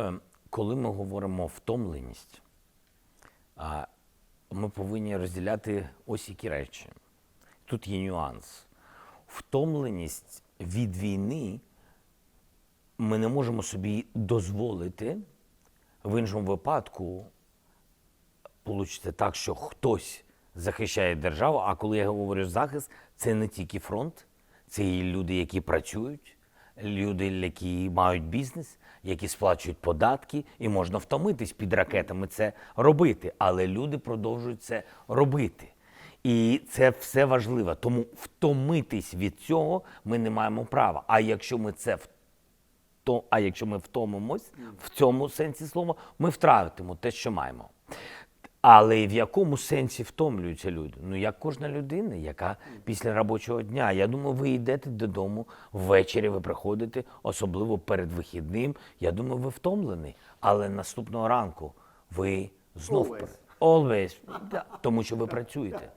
Е, Коли ми говоримо втомленість, ми повинні розділяти ось які речі. Тут є нюанс. Втомленість від війни ми не можемо собі дозволити в іншому випадку получиться так, що хтось захищає державу. А коли я говорю захист, це не тільки фронт, це і люди, які працюють, люди, які мають бізнес, які сплачують податки, і можна втомитись під ракетами це робити. Але люди продовжують це робити. І це все важливо. Тому втомитись від цього ми не маємо права. А якщо ми це то, а якщо ми втомимось в цьому сенсі слова, ми втратимо те, що маємо. Але в якому сенсі втомлюються люди? Ну, як кожна людина, яка після робочого дня. Я думаю, ви йдете додому ввечері, ви приходите, особливо перед вихідним. Я думаю, ви втомлені. Але наступного ранку ви знов Always. Always. Тому що ви працюєте.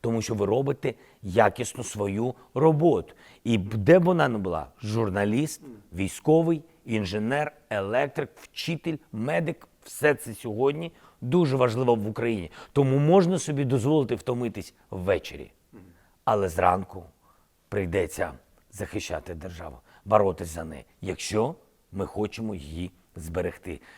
Тому що ви робите якісно свою роботу. І де б вона не була: журналіст, військовий, інженер, електрик, вчитель, медик все це сьогодні дуже важливо в Україні. Тому можна собі дозволити втомитись ввечері. Але зранку прийдеться захищати державу, боротися за неї, якщо ми хочемо її зберегти.